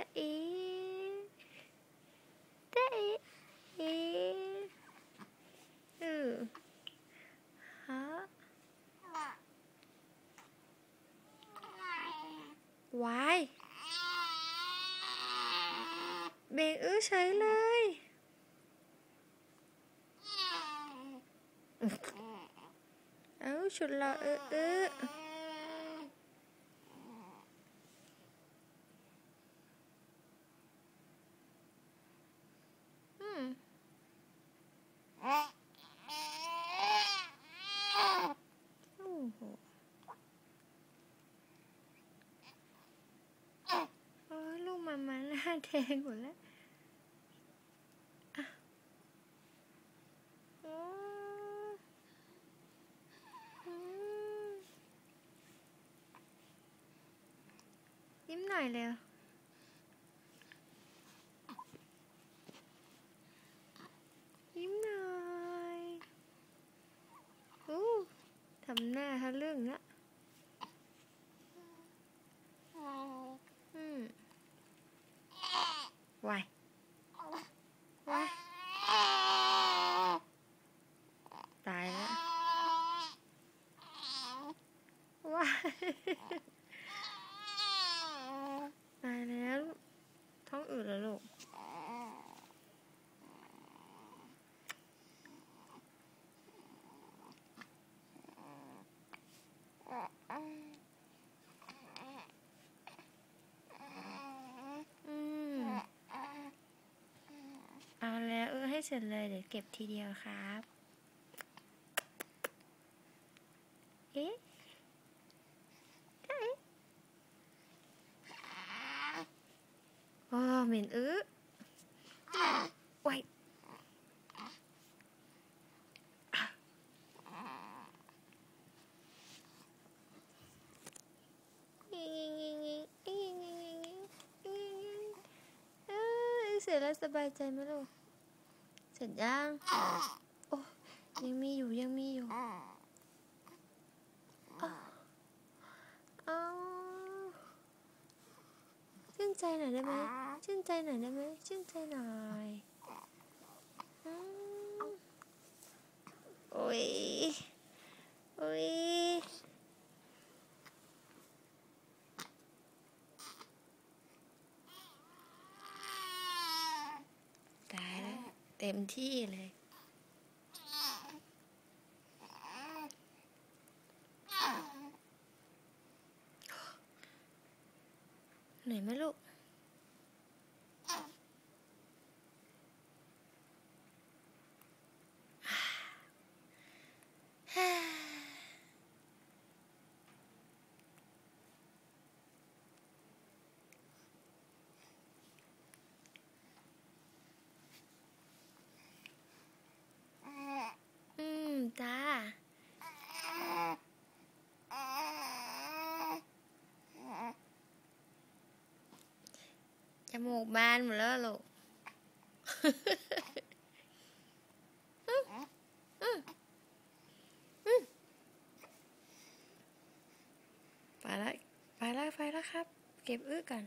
จะเอจะเอเอเออฮะวายเบงอื้อเฉยเลย เอ้าชุดเราเออเอออืมโอ้โหโอ้ยลูกมามาห น้าแดงหมดแล้วอะโอ้อืมยิ้มหน่อยเร็วยิ้มหน่อยอู้ทำหน้าทะเรื่องเนี้ยอืมวายวายตายแล้วว้ายตายแล้ว ท้องอืดแล้วลูก อืมเอาแล้วเออให้เสร็จเลยเดี๋ยวเก็บทีเดียวครับ เอ๊ะโอ้เหม็นอื้อไว้เอ้ยเสร็จแล้วสบายใจไหมลูก ร็จยังโอ้ยังมีอยู่ยังมีอยู่อ้าวเอาชื่นใจหน่อยได้ไหมชื่นใจหน่อยได้ไหมชื่นใจหน่อยอืมโอ้ยโอ้ยตายแล้ว เต็มที่เลยเหนื่อยไหมลูก อืมจ้า จ มูกบานหมดแล้วลูกไปแล้วไปแล้วไปแล้วครับ เก็บอื้อกัน